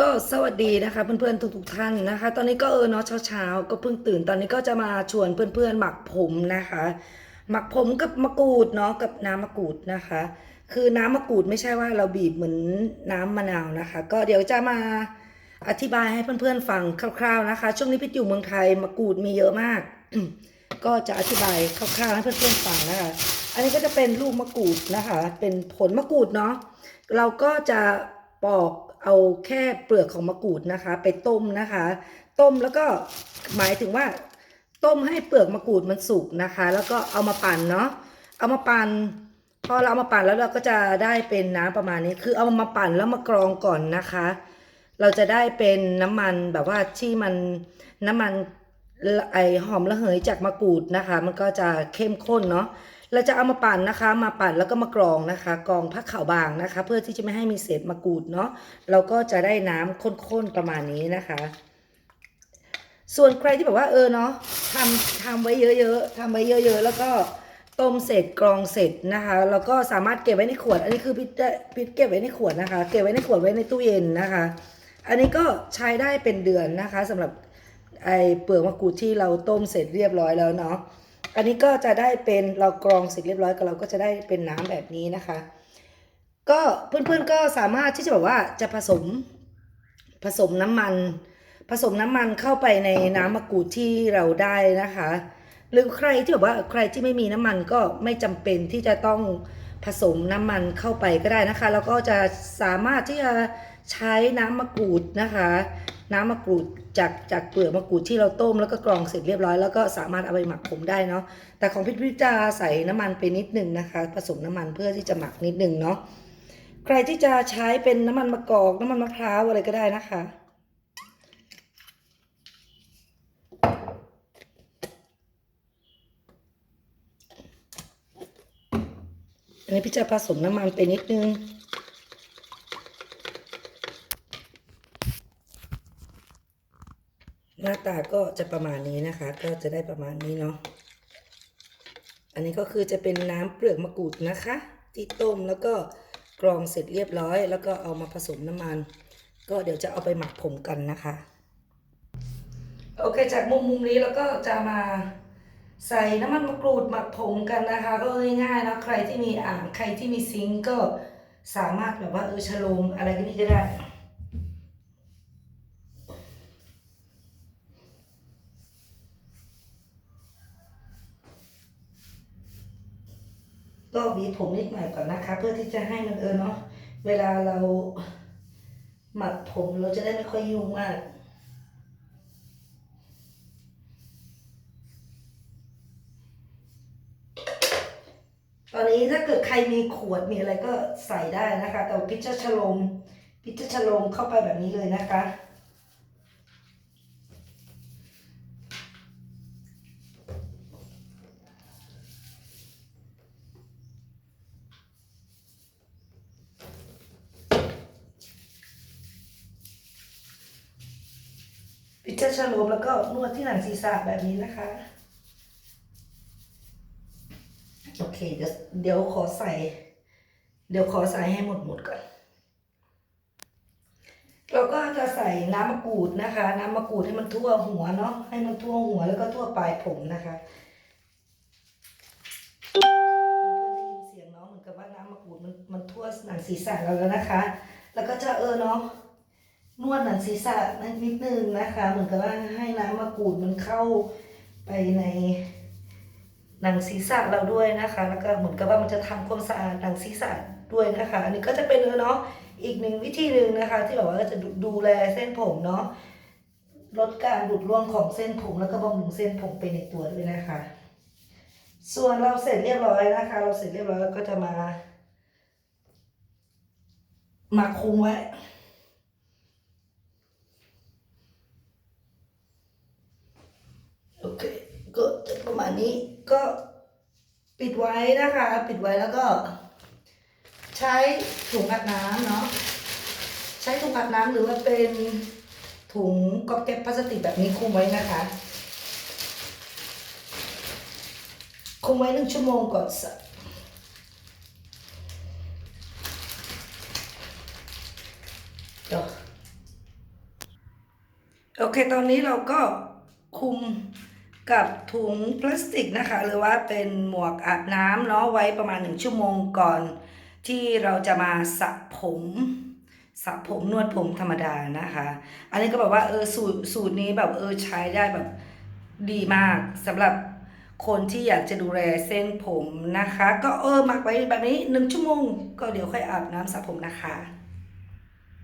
ก็สวัสดีนะคะเพื่อนๆทุกๆท่านนะคะ ตอนนี้ก็เออเนาะเช้าๆก็เพิ่งตื่นตอนนี้ก็จะมาชวนเพื่อนๆหมักผมนะคะ หมักผมกับมะกรูดเนาะกับน้ำมะกรูดนะคะ คือน้ำมะกรูดไม่ใช่ว่าเราบีบเหมือนน้ำมะนาวนะคะ ก็เดี๋ยวจะมาอธิบายให้เพื่อนๆฟังคร่าว ๆนะคะ ช่วงนี้พี่อยู่เมืองไทยมะกรูดมีเยอะมาก ก็จะอธิบายคร่าวๆให้เพื่อนๆฟังนะคะ อันนี้ก็จะเป็นลูกมะกรูดนะคะ เป็นผลมะกรูดเนาะเราก็จะปอก เอาแค่เปลือกของมะกรูดนะคะ ไปต้มนะคะ ต้มแล้วก็หมายถึงว่า ต้มให้เปลือกมะกรูดมันสุกนะคะ แล้วก็เอามาปั่นเนาะเอามาปั่นพอเราเอามาปั่นแล้วเราก็จะได้เป็นน้ำประมาณนี้ คือเอามาปั่นแล้วมากรองก่อนนะคะ เราจะได้เป็นน้ำมันแบบว่าที่มันน้ำมันไอหอมระเหยจากมะกรูดนะคะ มันก็จะเข้มข้นเนาะ เราจะเอามาปั่นนะคะ มาปั่นแล้วก็มากรองนะคะกรองพักขาวบางนะคะ เพื่อที่จะไม่ให้มีเศษมะกรูดเนาะเราก็จะได้น้ำข้นๆประมาณนี้นะคะ ส่วนใครที่แบบว่าเออเนาะทำทำไว้เยอะๆทำไว้เยอะ ๆ แล้วก็ต้มเสร็จกรองเสร็จนะคะแล้วก็สามารถเก็บไว้ในขวด อันนี้คือพิษพิษเก็บไว้ในขวดนะคะ เก็บไว้ในขวดไว้ในตู้เย็นนะคะ อันนี้ก็ใช้ได้เป็นเดือนนะคะสำหรับไอเปลือกมะกรูดที่เราต้มเสร็จเรียบร้อยแล้วเนาะ อันนี้ก็จะได้เป็นเรากรองเสร็จเรียบร้อยก็เราก็จะได้เป็นน้ำแบบนี้นะคะ ก็เพื่อนๆก็สามารถที่จะแบบว่าจะผสมผสมน้ำมัน ผสมน้ำมันเข้าไปในน้ำมะกรูดที่เราได้นะคะ หรือใครที่แบบว่าใครที่ไม่มีน้ำมันก็ไม่จำเป็นที่จะต้องผสมน้ำมันเข้าไปก็ได้นะคะ แล้วก็จะสามารถที่จะใช้น้ำมะกรูดนะคะ น้ำมะกรูดจากจากเปลือกมะกรูดที่เราต้มแล้วก็กรองเสร็จเรียบร้อยแล้วก็สามารถเอาไปหมักผมได้เนาะแต่ของพิพิจาใส่น้ำมันไปนิดนึงนะคะ ผสมน้ำมันเพื่อที่จะหมักนิดนึงเนาะใครที่จะใช้เป็นน้ำมันมะกอกน้ำมันมะพร้าวอะไรก็ได้นะคะ อันนี้พี่จะผสมน้ำมันไปนิดนึง หน้าตาก็จะประมาณนี้นะคะ ก็จะได้ประมาณนี้เนาะอันนี้ก็คือจะเป็นน้ำเปลือกมะกรูดนะคะ ที่ต้มแล้วก็กรองเสร็จเรียบร้อย แล้วก็เอามาผสมน้ำมัน ก็เดี๋ยวจะเอาไปหมักผมกันนะคะ โอเคจากมุมมุมนี้แล้วก็จะมาใส่น้ำมันมะกรูดหมักผมกันนะคะ ก็ง่ายๆนะใครที่มีอ่างใครที่มีซิงก์ก็สามารถแบบว่าเออชโลมอะไรก็นี่ก็ได้ ก็หวีผมนิดหน่อยก่อนนะคะ เพื่อที่จะให้มันเออเนาะเวลาเราหมักผมเราจะได้ไม่ค่อยยุ่งมากตอนนี้ถ้าเกิดใครมีขวดมีอะไรก็ใส่ได้นะคะ แต่พิจจะชะลมพิจจะชะลมเข้าไปแบบนี้เลยนะคะ พิจจะชะโลมแล้วก็นวดที่หนังศีรษะแบบนี้นะคะ โอเค เดี๋ยวเดี๋ยวขอใส่ เดี๋ยวขอใส่ให้หมดหมดก่อน เราก็จะใส่น้ำมะกรูดนะคะ น้ำมะกรูดให้มันทั่วหัวเนาะให้มันทั่วหัวแล้วก็ทั่วปลายผมนะคะเพื่อนได้ยินเสียงเนาะเหมือนกับว่าน้ำมะกรูดมันมันทั่วหนังศีรษะเราแล้วนะคะ แล้วก็จะเออเนาะ นวดหนังศีรษะนิดนึงนะคะ เหมือนกับว่าให้น้ำมะกรูดมันเข้าไปในหนังศีรษะเราด้วยนะคะ แล้วก็เหมือนกับว่ามันจะทำความสะอาดหนังศีรษะด้วยนะคะ อันนี้ก็จะเป็นเออเนาะอีกหนึ่งวิธีหนึ่งนะคะ ที่แบบว่าจะดูดูแลเส้นผมเนาะลดการหลุดร่วงของเส้นผมแล้วก็บำรุงเส้นผมไปในตัวด้วยนะคะ ส่วนเราเสร็จเรียบร้อยนะคะ เราเสร็จเรียบร้อยแล้วก็จะมามาคุมไว้ โอเค ก็ จะประมานี้ก็ปิดไว้นะคะ ปิดไว้แล้วก็ ใช้ถุงอัดน้ำเนาะใช้ถุงอัดน้ำหรือว่าเป็นถุงก๊อบแก๊บพลาสติกแบบนี้คุมไว้นะคะ คุมไว้หนึ่งชั่วโมงก่อนสโอเค ตอนนี้เราก็คุม กับถุงพลาสติกนะคะ หรือว่าเป็นหมวกอาบน้ำเนาะไว้ประมาณหนึ่งชั่วโมงก่อน ที่เราจะมาสระผมสระผมนวดผมธรรมดานะคะ อันนี้ก็แบบว่าเออสูตรสูตรนี้แบบเออใช้ได้แบบดีมากสำหรับคนที่อยากจะดูแลเส้นผมนะคะ ก็เออหมักไว้แบบนี้หนึ่งชั่วโมง ก็เดี๋ยวค่อยอาบน้ำสระผมนะคะ